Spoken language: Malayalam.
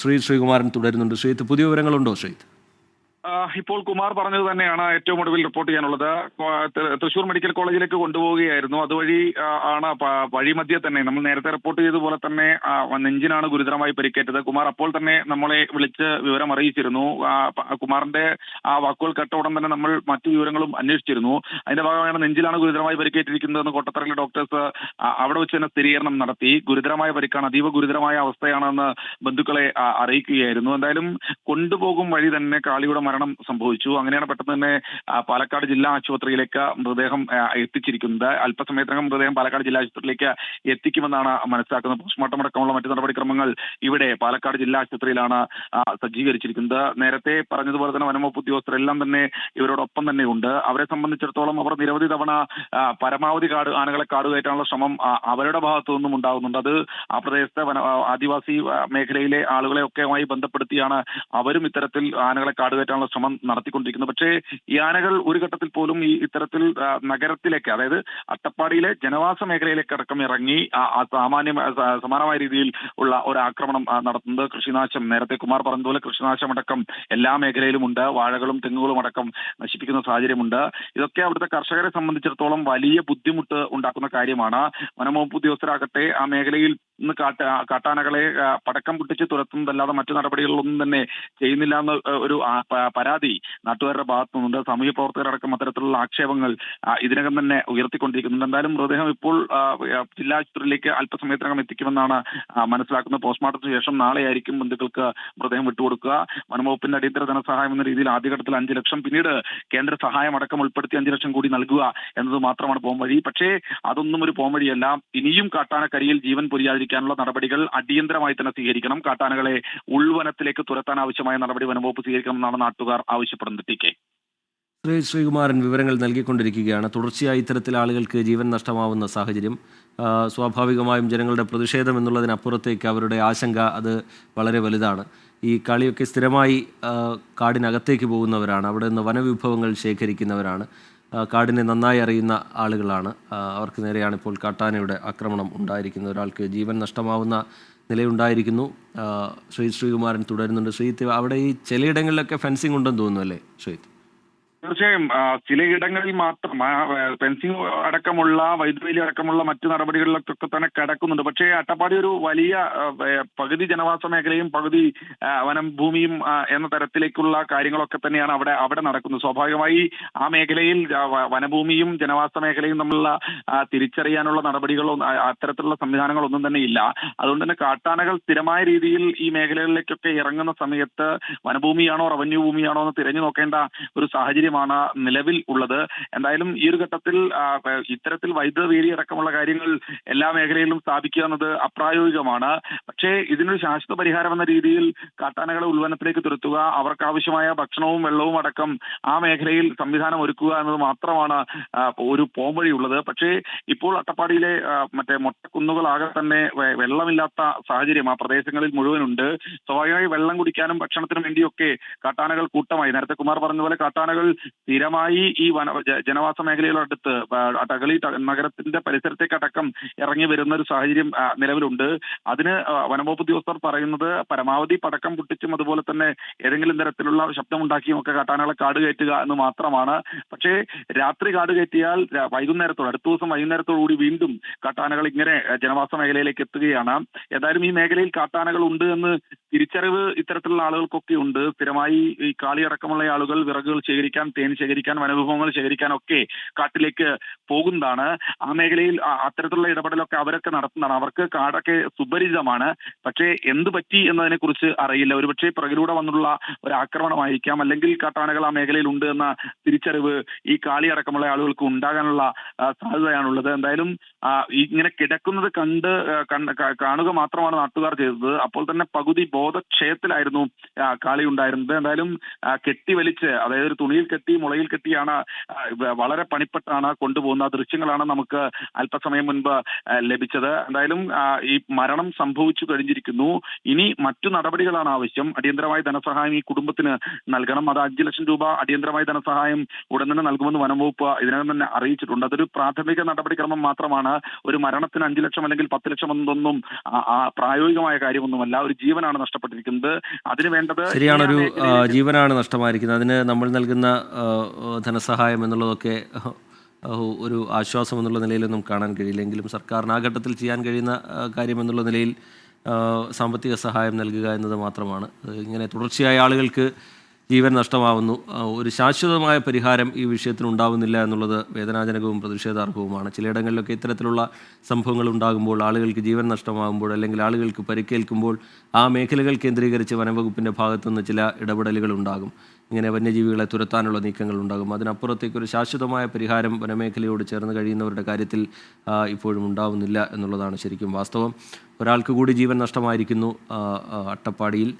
ശ്രീ ശ്രീകുമാരൻ തുടരുന്നുണ്ട്. ശ്രീത്ത് പുതിയ വിവരങ്ങളുണ്ടോ ശ്രീത്ത് ഇപ്പോൾ കുമാർ പറഞ്ഞത് തന്നെയാണ് ഏറ്റവും ഒടുവിൽ റിപ്പോർട്ട് ചെയ്യാനുള്ളത്. തൃശൂർ മെഡിക്കൽ കോളേജിലേക്ക് കൊണ്ടുപോവുകയായിരുന്നു. അതുവഴി ആണ് വഴിമധ്യേ തന്നെ നമ്മൾ നേരത്തെ റിപ്പോർട്ട് ചെയ്ത പോലെ തന്നെ നെഞ്ചിനാണ് ഗുരുതരമായി പരിക്കേറ്റത്. കുമാർ അപ്പോൾ തന്നെ നമ്മളെ വിളിച്ച് വിവരം അറിയിച്ചിരുന്നു. കുമാറിന്റെ ആ വാക്കുകൾ കേട്ട ഉടൻ തന്നെ നമ്മൾ മറ്റു വിവരങ്ങളും അന്വേഷിച്ചിരുന്നു. അതിന്റെ ഭാഗമായാണ് നെഞ്ചിലാണ് ഗുരുതരമായി പരിക്കേറ്റിരിക്കുന്നതെന്ന് കോട്ടത്തറയിലെ ഡോക്ടേഴ്സ് അവിടെ വെച്ച് തന്നെ സ്ഥിരീകരണം നടത്തി. ഗുരുതരമായ പരിക്കാണ് അതീവ ഗുരുതരമായ അവസ്ഥയാണെന്ന് ബന്ധുക്കളെ അറിയിക്കുകയായിരുന്നു. എന്തായാലും കൊണ്ടുപോകും വഴി തന്നെ കാളിയുടെ മരണം സംഭവിച്ചു. അങ്ങനെയാണ് പെട്ടെന്ന് തന്നെ പാലക്കാട് ജില്ലാ ആശുപത്രിയിലേക്ക് മൃതദേഹം എത്തിച്ചിരിക്കുന്നത്. അല്പസമയത്തിനകം മൃതദേഹം പാലക്കാട് ജില്ലാ ആശുപത്രിയിലേക്ക് എത്തിക്കുമെന്നാണ് മനസ്സിലാക്കുന്നത്. പോസ്റ്റ്മോർട്ടം അടക്കമുള്ള മറ്റു നടപടിക്രമങ്ങൾ ഇവിടെ പാലക്കാട് ജില്ലാ ആശുപത്രിയിലാണ് സജ്ജീകരിച്ചിരിക്കുന്നത്. നേരത്തെ പറഞ്ഞതുപോലെ തന്നെ വനംവകുപ്പ് ഉദ്യോഗസ്ഥരെല്ലാം തന്നെ ഇവരോടൊപ്പം തന്നെ ഉണ്ട് അവരെ സംബന്ധിച്ചിടത്തോളം അവർ നിരവധി തവണ പരമാവധി കാട് ആനകളെ കാടുകയറ്റാനുള്ള ശ്രമം അവരുടെ ഭാഗത്തു നിന്നും ഉണ്ടാകുന്നുണ്ട്. അത് ആ പ്രദേശത്തെ വന ആദിവാസി മേഖലയിലെ ആളുകളെ ഒക്കെയുമായി ബന്ധപ്പെടുത്തിയാണ് അവരും ഇത്തരത്തിൽ ആനകളെ കാട് കയറ്റാനുള്ള ശ്രമം നടത്തിക്കൊണ്ടിരിക്കുന്നത് പക്ഷേ ഈ ആനകൾ ഒരു ഘട്ടത്തിൽ പോലും ഈ ഇത്തരത്തിൽ നഗരത്തിലേക്ക് അതായത് അട്ടപ്പാടിയിലെ ജനവാസ മേഖലയിലേക്ക് അടക്കം ഇറങ്ങി സാമാന്യ സമാനമായ രീതിയിൽ ഉള്ള ഒരു ആക്രമണം നടത്തുന്നത് കൃഷിനാശം നേരത്തെ കുമാർ പറഞ്ഞതുപോലെ കൃഷിനാശം അടക്കം എല്ലാ മേഖലയിലും ഉണ്ട്. വാഴകളും തെങ്ങുകളും അടക്കം നശിപ്പിക്കുന്ന സാഹചര്യമുണ്ട്. ഇതൊക്കെ അവിടുത്തെ കർഷകരെ സംബന്ധിച്ചിടത്തോളം വലിയ ബുദ്ധിമുട്ട് ഉണ്ടാക്കുന്ന കാര്യമാണ്. വനംവകുപ്പ് ഉദ്യോഗസ്ഥരാകട്ടെ ആ മേഖലയിൽ നിന്ന് കാട്ട കാട്ടാനകളെ പടക്കം പൊട്ടിച്ച് തുരത്തുന്നതല്ലാതെ മറ്റു നടപടികളൊന്നും തന്നെ ചെയ്യുന്നില്ല എന്ന ഒരു പരാതി നാട്ടുകാരുടെ ഭാഗത്തു നിന്നുണ്ട് സാമൂഹ്യ പ്രവർത്തകരടക്കം അത്തരത്തിലുള്ള ആക്ഷേപങ്ങൾ ഇതിനകം തന്നെ ഉയർത്തിക്കൊണ്ടിരിക്കുന്നുണ്ട്. എന്തായാലും മൃതദേഹം ഇപ്പോൾ ജില്ലാ ആശുപത്രിയിലേക്ക് അല്പസമയത്തിനകം എത്തിക്കുമെന്നാണ് മനസ്സിലാക്കുന്നത്. പോസ്റ്റ്മോർട്ടത്തിന് ശേഷം നാളെയായിരിക്കും ബന്ധുക്കൾക്ക് മൃതദേഹം വിട്ടുകൊടുക്കുക. വനംവകുപ്പിന്റെ അടിയന്തര ധനസഹായം എന്ന രീതിയിൽ ആദ്യഘട്ടത്തിൽ അഞ്ച് ലക്ഷം പിന്നീട് കേന്ദ്ര സഹായം അടക്കം ഉൾപ്പെടുത്തി അഞ്ച് ലക്ഷം കൂടി നൽകുക എന്നത് മാത്രമാണ് പോംവഴി. പക്ഷേ അതൊന്നും ഒരു പോംവഴിയല്ല. ഇനിയും കാട്ടാനക്കരിയിൽ ജീവൻ പൊരിയാതിരിക്കാനുള്ള നടപടികൾ അടിയന്തരമായി തന്നെ സ്വീകരിക്കണം. കാട്ടാനകളെ ഉൾവനത്തിലേക്ക് തുരത്താൻ ആവശ്യമായ നടപടി വനംവകുപ്പ് സ്വീകരിക്കണം എന്നാണ് നാട്ടുകാർ ആവശ്യപ്പെടുന്നത് ടി കെ. ശ്രീ ശ്രീകുമാരൻ വിവരങ്ങൾ നൽകിക്കൊണ്ടിരിക്കുകയാണ്. തുടർച്ചയായി ഇത്തരത്തിൽ ആളുകൾക്ക് ജീവൻ നഷ്ടമാവുന്ന സാഹചര്യം. സ്വാഭാവികമായും ജനങ്ങളുടെ പ്രതിഷേധം എന്നുള്ളതിനപ്പുറത്തേക്ക് അവരുടെ ആശങ്ക അത് വളരെ വലുതാണ്. ഈ കളിയൊക്കെ സ്ഥിരമായി കാടിനകത്തേക്ക് പോകുന്നവരാണ്. അവിടെ നിന്ന് വനവിഭവങ്ങൾ ശേഖരിക്കുന്നവരാണ്. കാടിനെ നന്നായി അറിയുന്ന ആളുകളാണ്. അവർക്ക് നേരെയാണ് ഇപ്പോൾ കാട്ടാനയുടെ ആക്രമണം ഉണ്ടായിരിക്കുന്നത്. ഒരാൾക്ക് ജീവൻ നഷ്ടമാവുന്ന നിലയുണ്ടായിരിക്കുന്നു. ശ്രീ ശ്രീകുമാരൻ തുടരുന്നുണ്ട്. ശ്രീ അവിടെ ഈ ചിലയിടങ്ങളിലൊക്കെ ഫെൻസിംഗ് ഉണ്ടെന്ന് തോന്നുന്നു അല്ലേ ശ്രീത്ത് തീർച്ചയായും ചിലയിടങ്ങളിൽ മാത്രം ഫെൻസിംഗ് അടക്കമുള്ള വൈദ്യുതി അടക്കമുള്ള മറ്റു നടപടികളിലൊക്കെ തന്നെ കിടക്കുന്നുണ്ട്. പക്ഷേ അട്ടപ്പാടി ഒരു വലിയ പകുതി ജനവാസ മേഖലയും പകുതി വനം ഭൂമിയും എന്ന തരത്തിലേക്കുള്ള കാര്യങ്ങളൊക്കെ തന്നെയാണ് അവിടെ അവിടെ നടക്കുന്നത്. സ്വാഭാവികമായി ആ മേഖലയിൽ വനഭൂമിയും ജനവാസ മേഖലയും തമ്മിലുള്ള തിരിച്ചറിയാനുള്ള നടപടികളോ അത്തരത്തിലുള്ള സംവിധാനങ്ങളൊന്നും തന്നെ ഇല്ല. അതുകൊണ്ട് തന്നെ കാട്ടാനകൾ സ്ഥിരമായ രീതിയിൽ ഈ മേഖലകളിലേക്കൊക്കെ ഇറങ്ങുന്ന സമയത്ത് വനഭൂമിയാണോ റവന്യൂ ഭൂമിയാണോ എന്ന് തിരഞ്ഞു നോക്കേണ്ട ഒരു സാഹചര്യമാണ് നിലവിൽ ഉള്ളത്. എന്തായാലും ഈ ഒരു ഘട്ടത്തിൽ ഇത്തരത്തിൽ വൈദ്യുത വേലി അടക്കമുള്ള കാര്യങ്ങൾ എല്ലാ മേഖലയിലും സ്ഥാപിക്കുക എന്നത് അപ്രായോഗികമാണ്. പക്ഷേ ഇതിനൊരു ശാശ്വത പരിഹാരം എന്ന രീതിയിൽ കാട്ടാനകളെ ഉൾവനത്തിലേക്ക് തുരത്തുക അവർക്ക് ആവശ്യമായ ഭക്ഷണവും വെള്ളവും അടക്കം ആ മേഖലയിൽ സംവിധാനം ഒരുക്കുക എന്നത് മാത്രമാണ് ഒരു പോംവഴിയുള്ളത്. പക്ഷേ ഇപ്പോൾ അട്ടപ്പാടിയിലെ മറ്റേ മൊട്ടക്കുന്നുകളാകെ തന്നെ വെള്ളമില്ലാത്ത സാഹചര്യം ആ പ്രദേശങ്ങളിൽ മുഴുവനുണ്ട്. സ്വാഭാവികമായി വെള്ളം കുടിക്കാനും ഭക്ഷണത്തിനും വേണ്ടിയൊക്കെ കാട്ടാനകൾ കൂട്ടമായി. നേരത്തെ കുമാർ പറഞ്ഞ പോലെ കാട്ടാനകൾ സ്ഥിരമായി ഈ വന ജനവാസ മേഖലയിലടുത്ത് ആ, അടകളി നഗരത്തിന്റെ പരിസരത്തേക്ക് അടക്കം ഇറങ്ങി വരുന്ന ഒരു സാഹചര്യം നിലവിലുണ്ട്. അതിന് വനംവകുപ്പ് ഉദ്യോഗസ്ഥർ പറയുന്നത് പരമാവധി പടക്കം പൊട്ടിച്ചും അതുപോലെ തന്നെ ഏതെങ്കിലും തരത്തിലുള്ള ശബ്ദമുണ്ടാക്കിയും ഒക്കെ കാട്ടാനകളെ കാട് കയറ്റുക എന്ന് മാത്രമാണ്. പക്ഷേ രാത്രി കാട് കയറ്റിയാൽ വൈകുന്നേരത്തോട് അടുത്ത ദിവസം വൈകുന്നേരത്തോടു കൂടി വീണ്ടും കാട്ടാനകൾ ഇങ്ങനെ ജനവാസ മേഖലയിലേക്ക് എത്തുകയാണ്. ഏതായാലും ഈ മേഖലയിൽ കാട്ടാനകൾ ഉണ്ട് എന്ന് തിരിച്ചറിവ് ഇത്തരത്തിലുള്ള ആളുകൾക്കൊക്കെ ഉണ്ട്. സ്ഥിരമായി ഈ കാളിയടക്കമുള്ള ആളുകൾ വിറകുകൾ ശേഖരിക്കാൻ തേൻ ശേഖരിക്കാൻ വനവിഭവങ്ങൾ ശേഖരിക്കാൻ ഒക്കെ കാട്ടിലേക്ക് പോകുന്നതാണ്. ആ മേഖലയിൽ അത്തരത്തിലുള്ള ഇടപെടലൊക്കെ അവരൊക്കെ നടത്തുന്നതാണ്. അവർക്ക് കാടൊക്കെ സുപരിചിതമാണ്. പക്ഷേ എന്ത് പറ്റി എന്നതിനെ കുറിച്ച് അറിയില്ല. ഒരുപക്ഷെ പിറകിലൂടെ വന്നുള്ള ഒരു ആക്രമണമായിരിക്കാം. അല്ലെങ്കിൽ കാട്ടാനകൾ ആ മേഖലയിൽ ഉണ്ട് എന്ന തിരിച്ചറിവ് ഈ കാളി അടക്കമുള്ള ആളുകൾക്ക് ഉണ്ടാകാനുള്ള സാധ്യതയാണുള്ളത്. എന്തായാലും ഇങ്ങനെ കിടക്കുന്നത് കണ്ട് കാണുക മാത്രമാണ് നാട്ടുകാർ ചെയ്തത്. അപ്പോൾ തന്നെ പകുതി ബോധക്ഷയത്തിലായിരുന്നു കാളി ഉണ്ടായിരുന്നത്. എന്തായാലും കെട്ടി വലിച്ച് അതായത് ഒരു തുണിയിൽ കെട്ടി മുളയിൽ കെട്ടിയാണ് വളരെ പണിപ്പെട്ടാണ് കൊണ്ടുപോകുന്ന ദൃശ്യങ്ങളാണ് നമുക്ക് അല്പസമയം മുൻപ് ലഭിച്ചത്. എന്തായാലും ഈ മരണം സംഭവിച്ചു കഴിഞ്ഞിരിക്കുന്നു. ഇനി മറ്റു നടപടികളാണ് ആവശ്യം. അടിയന്തരമായ ധനസഹായം ഈ കുടുംബത്തിന് നൽകണം. അത് അഞ്ചു ലക്ഷം രൂപ അടിയന്തരമായ ധനസഹായം ഉടൻ തന്നെ നൽകുമെന്ന് വനംവകുപ്പ് ഇതിനകം തന്നെ അറിയിച്ചിട്ടുണ്ട്. അതൊരു പ്രാഥമിക നടപടിക്രമം മാത്രമാണ് ഒരു മരണത്തിന് അഞ്ചു ലക്ഷം അല്ലെങ്കിൽ പത്ത് ലക്ഷം എന്നൊന്നും പ്രായോഗികമായ കാര്യമൊന്നുമല്ല. ഒരു ജീവനാണ് നഷ്ടപ്പെട്ടിരിക്കുന്നത്. അതിന് വേണ്ടത് ശരിയാണ് ഒരു ജീവനാണ് നഷ്ടമായിരിക്കുന്നത്. അതിന് നമ്മൾ നൽകുന്ന ധനസഹായം എന്നുള്ളതൊക്കെ ഒരു ആശ്വാസം എന്നുള്ള നിലയിലൊന്നും കാണാൻ കഴിയില്ലെങ്കിലും സർക്കാരിന് ആ ഘട്ടത്തിൽ ചെയ്യാൻ കഴിയുന്ന കാര്യം എന്നുള്ള നിലയിൽ സാമ്പത്തിക സഹായം നൽകുക എന്നത് മാത്രമാണ്. ഇങ്ങനെ തുടർച്ചയായ ആളുകൾക്ക് ജീവൻ നഷ്ടമാവുന്നു. ഒരു ശാശ്വതമായ പരിഹാരം ഈ വിഷയത്തിന് ഉണ്ടാവുന്നില്ല എന്നുള്ളത് വേദനാജനകവും പ്രതിഷേധാർഹവുമാണ്. ചിലയിടങ്ങളിലൊക്കെ ഇത്തരത്തിലുള്ള സംഭവങ്ങൾ ഉണ്ടാകുമ്പോൾ ആളുകൾക്ക് ജീവൻ നഷ്ടമാകുമ്പോൾ അല്ലെങ്കിൽ ആളുകൾക്ക് പരിക്കേൽക്കുമ്പോൾ ആ മേഖലകൾ കേന്ദ്രീകരിച്ച് വനംവകുപ്പിന്റെ ഭാഗത്തുനിന്ന് ചില ഇടപെടലുകൾ ഉണ്ടാകും. ഇങ്ങനെ വന്യജീവികളെ തുരത്താനുള്ള നീക്കങ്ങൾ ഉണ്ടാകും. അതിനപ്പുറത്തേക്ക് ഒരു ശാശ്വതമായ പരിഹാരം വനമേഖലയോട് ചേർന്ന് കഴിയുന്നവരുടെ കാര്യത്തിൽ ഇപ്പോഴും ഉണ്ടാവുന്നില്ല എന്നുള്ളതാണ് ശരിക്കും വാസ്തവം. ഒരാൾക്ക് കൂടി ജീവൻ നഷ്ടമായിരിക്കുന്നു അട്ടപ്പാടിയിൽ.